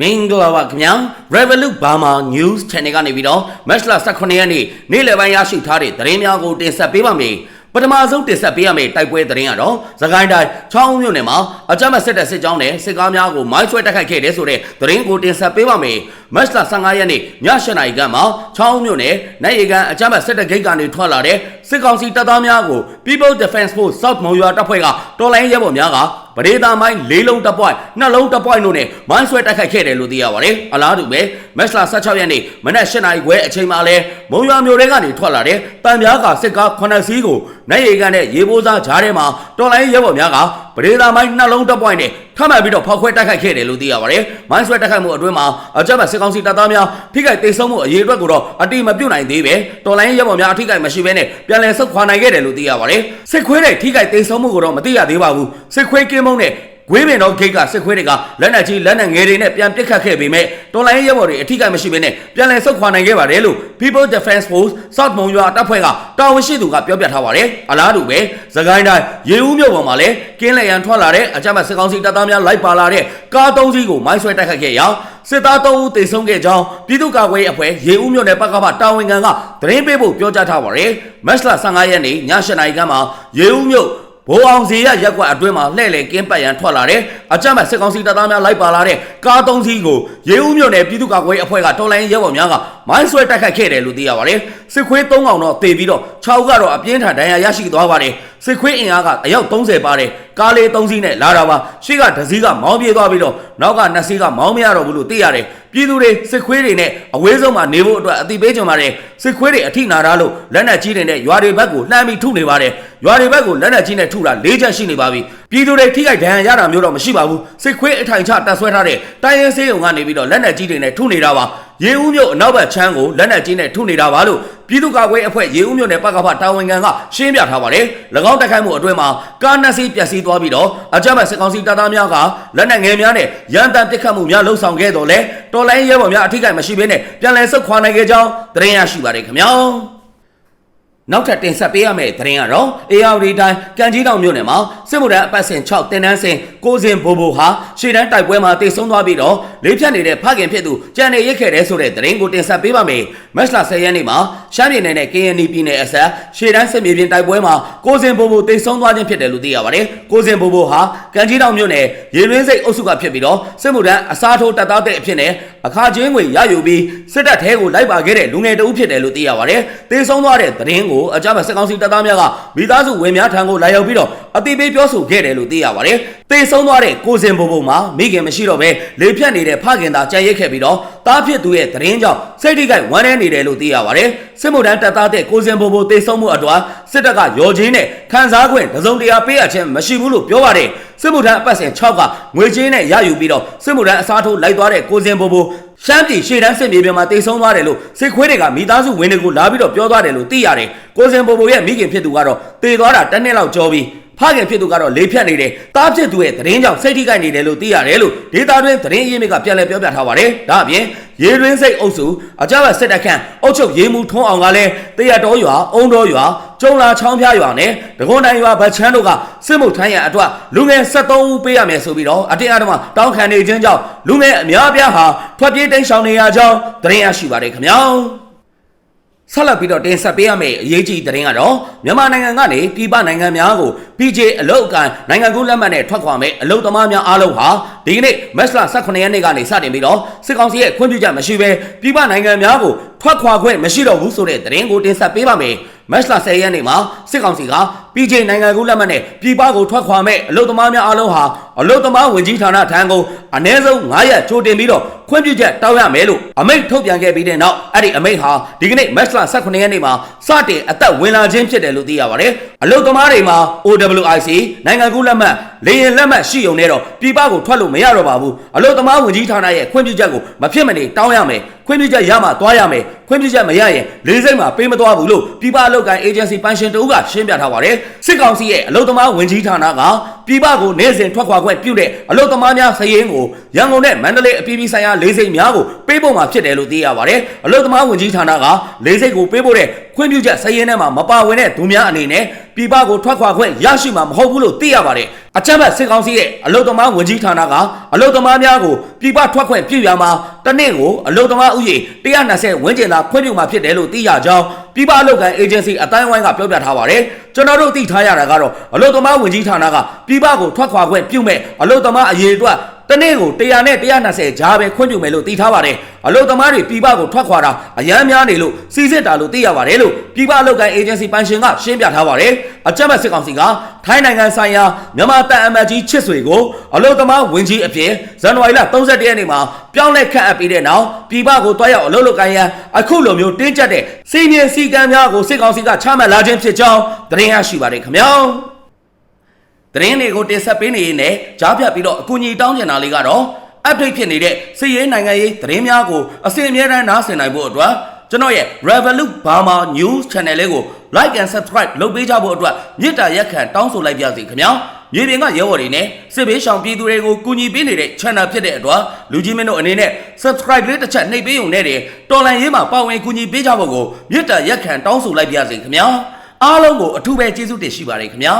မင်္ဂလာပါခင်ဗျာ Revolut Burma News Channel ကနေပြီးတော့ Match လ18ရက်နေ့နေ့လယ်ပိုင်းရရှိထားတဲ့သတင်းများကိုတင်ဆက်ပေးပါမယ်ပထမဆုံးတင်ဆက်ပေးရမယ့်တိုက်ပွဲသတင်းကတော့သခိုင်းတိုင်းချောင်းမြို့နယ်မှာအကြမ်းဖက်စစ်တပ်စစ်ကြောင်းနဲ့စစ်ကားများကိုမိုင်းဆွဲတိုက်ခိုက်ခဲ့တဲ့ဆိုတဲ့သတင်းကိုတင်ဆက်ပေးပါမယ်မတ်လ15ရက်နေ့ည7:00နာရီခန့်မှာချောင်းမြို့နယ်နိုင်ရီကန်အကြမ်းဖက်စစ်တပ်ဂိတ်ကနေထွက်လာတဲ့စစ်ကောင်စီတပ်သားများကို People Defense Force South မုံရွာတပ်ဖွဲ့ကတော်လိုင်းရဲဘော်များကပဒေသာမိုင်း၄လုံးတစ်ပွိုက်နှလုံးတစ်ပွိုက်တို့နဲ့မိုင်းဆွဲတိုက်ခိုက်ခဲ့တယ်လို့သိရပါတယ်အလားတူပဲမတ်လ16ရက်နေ့မနက်7:00နာရီခွဲအချိန်မှာလဲမုံရွာမြို့ထဲကနေထွက်လာတဲ့တံပြားကစစ်ကား9စီးကိုနိုင်ရီကန်နဲ့ရေပိုးစားဂျားထဲမှာတော်လိုင်းရဲဘော်များကပဒေသာမိုင်းနှလုံးတစ်ပွိုက်နဲ့ ထပ်မံပြီးတော့ဖောက်ခွဲတိုက်ခိုက်ခဲ့တယ်လို့သိရပါတယ်မိုင်းဆွဲတိုက်ခိုက်မှုအတွင်းမှာအကြမ်းဖက်စစ်ကောင်စီတပ်သားများထိခိုက်ဒေဆုံးမှုအရေးအတွက်ကိုတော့အတိမပြုတ်နိုင်သေးပဲတော်လိုင်းရဲဘော်များအထိခိုက်မရှိဘဲနဲ့ပြန်လည်ဆုတ်ခွာနိုင်ခဲ့တယ်လို့သိရပါတယ်စစ်ခွေးတဲ့ထိခိုက်ဒေဆုံးမှုကိုတော့မသိရသေးပါဘူးစစ်ခွေးကင်းမုံနဲ့ ဝေးပင်တော်ဂိတ်ကစစ်ခွေးတွေကလက်နက်ကြီးလက်နက်ငယ်တွေနဲ့ပြန်ပစ်ခတ်ခဲ့ပေမဲ့တော်လိုင်းရဲဘော်တွေအထိကိမရှိဘဲနဲ့ပြန်လည်ဆုတ်ခွာနိုင်ခဲ့ပါတယ်လို့ People Defense Force South မုံရွာတပ်ဖွဲ့ကတာဝန်ရှိသူကပြောပြထားပါတယ်အလားတူပဲသခိုင်းတိုင်းရေဦးမြို့ပေါ်မှာလည်းကင်းလက်ရန်ထွက်လာတဲ့အကြမ်းဖက်စစ်ကောင်စီတပ်သားများလိုက်ပါလာတဲ့ကားသုံးစီးကိုမိုင်းဆွဲတိုက်ခတ်ခဲ့ရာစစ်သား3ဦးသေဆုံးခဲ့ကြောင်းပြည်သူ့ကာကွယ်ရေးအဖွဲ့ရေဦးမြို့နယ်ပကပတာဝန်ခံကသတင်းပေးဖို့ပြောကြားထားပါတယ်မတ်လ15ရက်နေ့ည7:00နာရီခန့်မှာရေဦးမြို့ ဘိုးအောင်စီရရက်ကွက်အတွင်းမှာလှည့်လည်ကင်းပတ်ရန်ထွက်လာတဲ့အကြမ်းဖက်စစ်ကောင်စီတပ်သားများလိုက်ပါလာတဲ့ကားသုံးစီးကိုရေဦးမြို့နယ်ပြည်သူ့ကာကွယ်ရေးအဖွဲ့ကတော်လိုင်းရဲဘော်များက မိုင်းဆွဲတိုက်ခတ်ခဲ့တယ်လို့သိရပါတယ်စစ်ခွေး3កောင်တော့တေပြီးတော့6ကတော့အပြင်းထန်ဒဏ်ရာရရှိသွားပါတယ်စစ်ခွေးအင်အားကအယောက်30ပါတယ်ကားလေး3စီးနဲ့လာတာပါရှေ့ကတစ်စီးကမောင်းပြေးသွားပြီးတော့နောက်ကနှစ်စီးကမောင်းမရတော့ဘူးလို့သိရတယ်ပြည်သူတွေစစ်ခွေးတွေနဲ့အဝေးဆုံးမှာနေဖို့အတွက်အတိပေးကြပါတယ်စစ်ခွေးတွေအထိနာတာလို့လက်နက်ကြီးတွေနဲ့ရွာတွေဘက်ကိုလှမ်းပြီးထုနေပါတယ်ရွာတွေဘက်ကိုလက်နက်ကြီးနဲ့ထုတာ၄ချက်ရှိနေပါပြီပြည်သူတွေထိခိုက်ဒဏ်ရာရတာမျိုးတော့မရှိပါဘူးစစ်ခွေးအထိုင်ချတပ်ဆွဲထားတဲ့တိုင်းရင်းစေးုံကနေပြီးတော့လက်နက်ကြီးတွေနဲ့ထုနေတာပါ ရေဦးမြို့အနောက်ဘက်ချမ်းကိုလက်နက်ကြီးနဲ့ထုနေတာပါလို့ပြည်သူ့ကာကွယ်အဖွဲ့ရေဦးမြို့နယ်ပကဖတာဝန်ခံကရှင်းပြထားပါတယ်၎င်းတိုက်ခိုက်မှုအတွင်းမှာကားနှစ်စီးပျက်စီးသွားပြီးတော့အကြမ်းဖက်စစ်ကောင်စီတပ်သားများကလက်နက်ငယ်များနဲ့ရန်တမ်းပစ်ခတ်မှုများလှုံ့ဆော်ခဲ့တော်လဲတော်လိုင်းရဲဘော်များအထိကိမရှိဘဲနဲ့ပြန်လည်ဆုတ်ခွာနိုင်ခဲ့ကြောင်းသတင်းရရှိပါတယ်ခင်ဗျာ နောက်ထပ်တင်ဆက်ပေးရမယ့်သတင်းကတော့ AR တိုင်းကံကြီးတောင်မြို့နယ်မှာစစ်မှုထမ်းအပတ်စဉ်6တင်တန်းစဉ်ကိုစင်ဘိုဘိုဟာရှေ့တန်းတိုက်ပွဲမှာတေဆုံးသွားပြီးတော့လေးဖြတ်နေတဲ့ဖခင်ဖြစ်သူကြံနေရစ်ခဲ့တဲ့ဆိုတဲ့သတင်းကိုတင်ဆက်ပေးပါမယ်။မတ်လ10ရက်နေ့မှာရှမ်းပြည်နယ်နဲ့ KNY ပြည်နယ်အစပ်ရှေ့တန်းစစ်မြေပြင်တိုက်ပွဲမှာကိုစင်ဘိုဘိုတေဆုံးသွားခြင်းဖြစ်တယ်လို့သိရပါတယ်။ကိုစင်ဘိုဘိုဟာကံကြီးတောင်မြို့နယ်ရေလွင်းစိတ်အုပ်စုကဖြစ်ပြီးတော့စစ်မှုထမ်းအစားထိုးတပ်သားတဲ့အဖြစ်နဲ့အခါချင်းငွေရယူပြီးစစ်တပ်ထဲကိုလိုက်ပါခဲ့တဲ့လူငယ်တဦးဖြစ်တယ်လို့သိရပါတယ်။တေဆုံးသွားတဲ့သတင်းကိုအကြမ်းဖက်စစ်ကောင်စီတပ်သားများကမိသားစုဝင်များထံကိုလာရောက်ပြီးတော့အတိပေးပြောဆိုခဲ့တယ်လို့သိရပါတယ်။တေဆုံးသွားတဲ့ကိုစင်ဘုံဘုံမှာမိခင်မရှိတော့ဘဲလေဖြတ်နေတဲ့ဖခင်သာကြံရိတ်ခဲ့ပြီးတော့တားဖြစ်သူရဲ့သတင်းကြောင့်စိတ်ထိခိုက်ဝမ်းနည်းနေတယ်လို့သိရပါတယ်။စစ်မှုထမ်းတပ်သားတဲ့ကိုစင်ဘုံဘုံတေဆုံးမှုအတော်စစ်တပ်ကရော်ချင်းနဲ့ခန်းစားခွင့်တစုံတရာပေးရခြင်းမရှိဘူးလို့ပြောပါတယ်။စစ်မှုထမ်းအပတ်စဉ်6ကငွေချင်းနဲ့ရယူပြီးတော့စစ်မှုထမ်းအစားထိုးလိုက်သွားတဲ့ကိုစင်ဘုံဘုံ ရှမ်းပြည်ရှေ့တန်းစစ်မြေပြင်မှာတိတ်ဆုံးသွားတယ်လို့စစ်ခွေးတွေကမိသားစုဝင်တွေကိုလာပြီးတော့ပြောသွားတယ်လို့သိရတယ်။ကိုစင်ဘိုဘိုရဲ့မိခင်ဖြစ်သူကတော့တေသွားတာတစ်နှစ်လောက်ကြောပြီးဖခင်ဖြစ်သူကတော့လေးဖြတ်နေတယ်။တားဖြစ်သူရဲ့သတင်းကြောင့်စိတ်ထိခိုက်နေတယ်လို့သိရတယ်လို့ဒေတာတွင်သတင်းရင်းမြစ်ကပြန်လည်ပြောပြထားပါတယ်။ဒါအပြင်ရေတွင်းစိတ်အုပ်စုအကြမ်းဖက်စစ်တပ်ခန့်အုပ်ချုပ်ရေးမှုထုံးအောင်ကလည်းတရတော်ရွာအုံတော်ရွာ ကျုံလာချောင်းဖျားရွာနဲ့ဒဂွန်တိုင်းရွာဗချမ်းတို့ကစစ်မှုထမ်းရန်အတွက်လူငယ်73ဦးပေးရမယ်ဆိုပြီးတော့အတင်းအဓမ္မတောင်းခံနေခြင်းကြောင့်လူငယ်အများအပြားဟာထွက်ပြေးတိမ်းရှောင်နေရကြောင်းသတင်းရရှိပါတယ်ခင်ဗျာဆက်လက်ပြီးတော့တင်ဆက်ပေးရမယ့်အရေးကြီးသတင်းကတော့မြန်မာနိုင်ငံကနေပြည်ပနိုင်ငံများကို PJ အလုတ်အကန်နိုင်ငံကူးလက်မှတ်နဲ့ထွက်ခွာမဲ့အလုတ်သမားများအားလုံးဟာဒီကနေ့မက်စလာ18ရက်နေ့ကနေစတင်ပြီးတော့စစ်ကောင်စီရဲ့ခွင့်ပြုချက်မရှိဘဲပြည်ပနိုင်ငံများကိုထွက်ခွာခွင့်မရှိတော့ဘူးဆိုတဲ့သတင်းကိုတင်ဆက်ပေးပါမယ် မက်စလာ10ရက်နေ့မှာစစ်ကောင်စီက PJ နိုင်ငံကူးလက်မှတ်နဲ့ပြည်ပကိုထွက်ခွာမဲ့အလုတ်သမားများအားလုံးဟာအလုတ်သမားဝင်ကြီးဌာနထံကိုအ ਨੇ ဆုံး9ရက်ကြိုတင်ပြီးတော့ခွင့်ပြုချက်တောင်းရမယ်လို့အမိန့်ထုတ်ပြန်ခဲ့ပြီးတဲ့နောက်အဲ့ဒီအမိန့်ဟာဒီကနေ့မက်စလာ18ရက်နေ့မှာစတင်အသက်ဝင်လာခြင်းဖြစ်တယ်လို့သိရပါတယ်အလုတ်သမားတွေမှာ OWIC နိုင်ငံကူးလက်မှတ်လေရင်လက်မှတ်ရှိုံနဲ့တော့ပြည်ပကိုထွက်လို့မရတော့ပါဘူးအလုတ်သမားဝင်ကြီးဌာနရဲ့ခွင့်ပြုချက်ကိုမဖြစ်မနေတောင်းရမယ်ခွင့်ပြုချက်ရမှသွားရမယ်ခွင့်ပြုချက်မရရင်လေးစိတ်မှာပေးမသွားဘူးလို့ပြည်ပအလုပ်ကိုင် agency ပန်ရှင်တူကရှင်းပြထားပါတယ်စစ်ကောင်စီရဲ့အလုတ်သမားဝင်ကြီးဌာနကပြည်ပကိုနေစဉ်ထွက်ခွာခွင့်ပြုတဲ့အလုတ်သမားများစည်ရင်ကိုရန်ကုန်နဲ့မန္တလေးအပြည်ပြည်ဆိုင်ရာလေးစိတ်များကိုပေးဖို့မှာဖြစ်တယ်လို့သိရပါတယ်အလုတ်သမားဝင်ကြီးဌာနကလေးစိတ်ကိုပေးဖို့တဲ့ခွင့်ပြုချက်စည်ရင်းထဲမှာမပါဝင်တဲ့သူများအနေနဲ့ပြည်ပကိုထွက်ခွာခွင့်ရရှိမှာမဟုတ်ဘူးလို့သိရပါတယ်အချက်ဘက်စစ်ကောင်စီရဲ့အလုသမားဝန်ကြီးဌာနကအလုသမားများကိုပြည်ပထွက်ခွင့်ပြုရမှာတစ်နေ့ကိုအလုသမားဥယျာဉ်120ဝန်းကျင်သာခွင့်ပြုမှာဖြစ်တယ်လို့သိရကြောင်းပြည်ပအလုပ်ကန်အေဂျင်စီအတိုင်းဝိုင်းကပြောပြထားပါတယ်ကျွန်တော်တို့သိထားရတာကတော့အလုသမားဝန်ကြီးဌာနကပြည်ပကိုထွက်ခွာခွင့်ပြုမဲ့အလုသမားအရေးအတွက် တနေ့ကို100နဲ့120ကြားပဲခွင့်ပြုမယ်လို့သိထားပါတယ်အလုသမားတွေပြည်ပကိုထွက်ခွာတာအရန်များနေလို့စီစစ်တာလို့သိရပါတယ်လို့ပြည်ပအလုပ်ကိုင်အေဂျင်စီပန်ရှင်ကရှင်းပြထားပါတယ်အကြမ်းဖက်စစ်ကောင်စီကထိုင်းနိုင်ငံဆိုင်ရာမြန်မာတပ်အမတ်ကြီးချစ်ဆွေကိုအလုသမားဝင်ကြီးအဖြစ်ဇန်နဝါရီလ31ရက်နေ့မှာပြောင်းလဲခန့်အပ်ပြီးတဲ့နောက်ပြည်ပကိုတွားရောက်အလုပ်လုပ်ကိုင်ရန်အခုလိုမျိုးတင်းကျပ်တဲ့စီမင်းစည်းကမ်းများကိုစစ်ကောင်စီကချမှတ်လာခြင်းဖြစ်ကြောင်းသတင်းရရှိပါတယ်ခင်ဗျာ သတင်းတွေကိုတင်ဆက်ပေးနေရင်လည်းကြားဖြတ်ပြီးတော့အကူအညီတောင်းချင်တာလေးကတော့ update ဖြစ်နေတဲ့စီးရဲနိုင်ငံရေးသတင်းများကိုအစီအမြဲတမ်းနားဆင်နိုင်ဖို့အတွက်ကျွန်တော်ရဲ့ Revolut Burma News Channel လေးကို like and subscribe လုပ်ပေးကြဖို့အတွက်မြစ်တာရက်ခံတောင်းဆိုလိုက်ပါစီခင်ဗျာမြေပြင်ကရဲဘော်တွေနဲ့စစ်ဘေးရှောင်ပြည်သူတွေကိုကူညီပေးနေတဲ့ channel ဖြစ်တဲ့အတွက်လူကြီးမင်းတို့အနေနဲ့ subscribe လေးတစ်ချက်နှိပ်ပေးုံနဲ့တယ်တော်လန်ရေးမှာပါဝင်ကူညီပေးကြဖို့ကိုမြစ်တာရက်ခံတောင်းဆိုလိုက်ပါစီခင်ဗျာအားလုံးကိုအထူးပဲကျေးဇူးတင်ရှိပါတယ်ခင်ဗျာ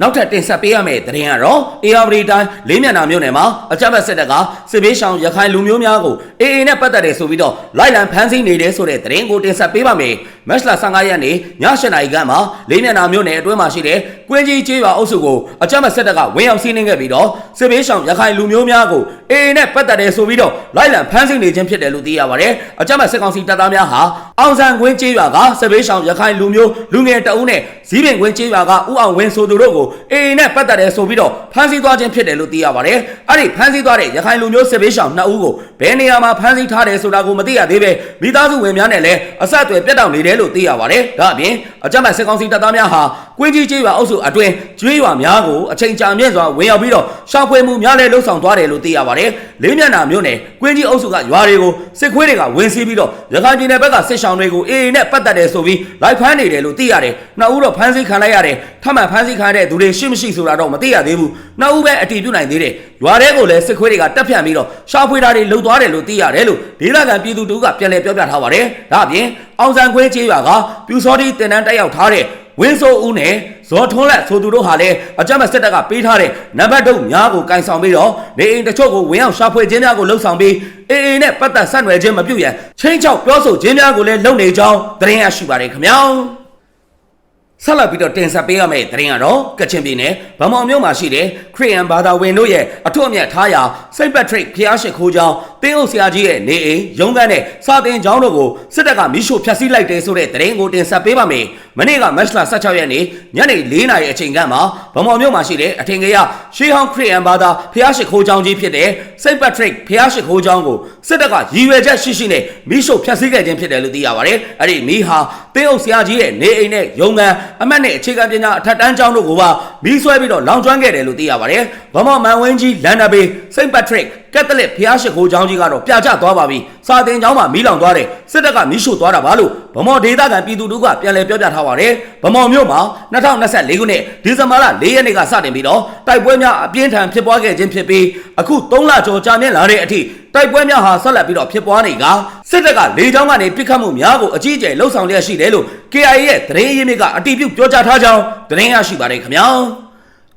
နောက်ထပ်တင်ဆက်ပေးရမယ့်သတင်းကတော့ ARD တိုင်းလေးမျက်နှာမြို့နယ်မှာအကြမ်းဖက်စစ်တပ်ကစစ်ဘေးရှောင်ရခိုင်လူမျိုးများကို AA နဲ့ပတ်သက်တယ်ဆိုပြီးတော့လိုက်လံဖမ်းဆီးနေတယ်ဆိုတဲ့သတင်းကိုတင်ဆက်ပေးပါမယ်။မက်လ15ရက်နေ့ည7:00နာရီခန့်မှာလေးမျက်နှာမြို့နယ်အတွင်းမှာရှိတဲ့ကွင်းကြီးကျေးရွာအုပ်စုကိုအကြမ်းဖက်စစ်တပ်ကဝင်ရောက်စီးနင်းခဲ့ပြီးတော့စစ်ဘေးရှောင်ရခိုင်လူမျိုးများကို AA နဲ့ပတ်သက်တယ်ဆိုပြီးတော့လိုက်လံဖမ်းဆီးနေခြင်းဖြစ်တယ်လို့သိရပါတယ်။အကြမ်းဖက်စစ်ကောင်စီတပ်သားများဟာအောင်ဆန်ကွင်းကျေးရွာကစစ်ဘေးရှောင်ရခိုင်လူမျိုးလူငယ်တအုပ်နဲ့ဇီးပင်ကွင်းကျေးရွာကဥအောင်ဝင်းဆိုသူတို့ကို AA နဲ့ပတ်သက်တယ်ဆိုပြီးတော့ဖမ်းဆီးသွားခြင်းဖြစ်တယ်လို့သိရပါတယ်။အဲ့ဒီဖမ်းဆီးသွားတဲ့ရခိုင်လူမျိုးစစ်ဘေးရှောင်နှစ်ဦးကိုဘယ်နေရာမှာဖမ်းဆီးထားတယ်ဆိုတာကိုမသိရသေးပဲမိသားစုဝင်များနဲ့လည်းအဆက်အသွယ်ပြတ်တောက်နေတယ်လို့သိရပါတယ်။ဒါအပြင်အကြမ်းဖက်စစ်ကောင်စီတပ်သားများဟာကွင်းကြီးကျေးရွာအုပ်စုအတွင်းကျွေးရွာများကိုအချိန်ကြာမြင့်စွာဝင်ရောက်ပြီးတော့ရှောင်ဖွေမှုများလည်းလှုပ်ဆောင်သွားတယ်လို့သိရပါတယ်။ လေးမျက်နှာမျိုးနဲ့ကွင်းကြီးအုပ်စုကရွာတွေကိုစစ်ခွေးတွေကဝင်စီးပြီးတော့ရခိုင်ပြည်နယ်ဘက်ကစစ်ရှောင်တွေကိုအေအေနဲ့ပတ်သက်တယ်ဆိုပြီးလိုက်ဖမ်းနေတယ်လို့သိရတယ်။နှစ်ဦးတော့ဖမ်းဆီးခံလိုက်ရတယ်။ထပ်မံဖမ်းဆီးခံရတဲ့သူတွေရှိမရှိဆိုတာတော့မသိရသေးဘူး။နှစ်ဦးပဲအတည်ပြုနိုင်သေးတယ်။ရွာတွေကိုလည်းစစ်ခွေးတွေကတက်ဖြန့်ပြီးတော့ရှောင်ဖွေတာတွေလှုပ်သွားတယ်လို့သိရတယ်လို့ဒေသခံပြည်သူတို့ကပြန်လည်ပြောပြထားပါတယ်။ဒါအပြင်အောင်ဆန်ခွေးကျေးရွာကပြူစောတိတင်တန်းတက်ရောက်ထားတဲ့ ဝင်းစိုးဦးနဲ့ဇော်ထွန်းလက်ဆိုသူတို့ဟာလည်းအကြမ်းဖက်စစ်တပ်ကပေးထားတဲ့နံပါတ်တုပ်များကိုကင်ဆောင်ပြီးတော့နေအိမ်တချို့ကိုဝင်အောင်ရှာဖွေခြင်းများကိုလှုပ်ဆောင်ပြီးအေအေနဲ့ပတ်သက်ဆက်နွယ်ခြင်းမပြုရန်ချင်းချောက်ပြောဆိုခြင်းများကိုလည်းလုပ်နေကြောင်းသတင်းရရှိပါတယ်ခင်ဗျာဆက်လက်ပြီးတော့တင်ဆက်ပေးရမယ့်သတင်းကတော့ကချင်ပြည်နယ်ဗမောင်မြို့မှာရှိတဲ့ခရီးယန်ဘာသာဝင်တို့ရဲ့အထွတ်အမြတ်ထားရာစိတ်ပက်ထရစ်ဖျားရှိခိုးကျောင်းတင်းအုပ်ဆရာကြီးရဲ့နေအိမ်ရုံးခန်းနဲ့စာတင်ကျောင်းတို့ကိုစစ်တပ်ကမိရှို့ဖျက်ဆီးလိုက်တယ်ဆိုတဲ့သတင်းကိုတင်ဆက်ပေးပါမယ်။မနေ့ကမတ်လ16ရက်နေ့ညနေ4နာရီအချိန်ကမှာဗမော်မြို့မှာရှိတဲ့အထင်ကြီးရှေးဟောင်းခရစ်ယာန်ဘာသာဖျားရှိခိုးကျောင်းကြီးဖြစ်တဲ့စိတ်ပက်ထရစ်ဖျားရှိခိုးကျောင်းကိုစစ်တပ်ကရည်ရွယ်ချက်ရှိရှိနဲ့မိရှို့ဖျက်ဆီးခဲ့ခြင်းဖြစ်တယ်လို့သိရပါတယ်။အဲ့ဒီမိဟာတင်းအုပ်ဆရာကြီးရဲ့နေအိမ်နဲ့ရုံးခန်းအမတ်နဲ့အခြေခံပညာအထက်တန်းကျောင်းတို့ကိုပါမိဆွဲပြီးတော့လောင်ကျွမ်းခဲ့တယ်လို့သိရပါတယ်။ဗမော်မန်ဝင်းကြီးလန်နာဘေးစိတ်ပက်ထရစ် ကက်သလစ်ဖျားရှိခိုးကျောင်းကြီးကတော့ပြာကျသွားပါပြီ။စာတင်ကျောင်းမှာမီးလောင်သွားတယ်။စစ်တပ်ကမီးရှို့သွားတာပါလို့ဗမော်ဒေသခံပြည်သူတို့ကပြန်လည်ပြောပြထားပါတယ်။ဗမော်မြို့မှာ2024ခုနှစ်ဒီဇင်ဘာလ4ရက်နေ့ကစတင်ပြီးတော့တိုက်ပွဲများအပြင်းထန်ဖြစ်ပွားခဲ့ခြင်းဖြစ်ပြီးအခု3လကျော်ကြာမြင့်လာတဲ့အထိတိုက်ပွဲများဟာဆက်လက်ပြီးတော့ဖြစ်ပွားနေကစစ်တပ်ကလေကြောင်းကနေပစ်ခတ်မှုများကိုအကြီးအကျယ်လှုံ့ဆော်လျက်ရှိတယ်လို့ KIA ရဲ့သတင်းရင်းမြစ်ကအတည်ပြုပြောကြားထားကြောင်းသတင်းရရှိပါတယ်ခင်ဗျာ။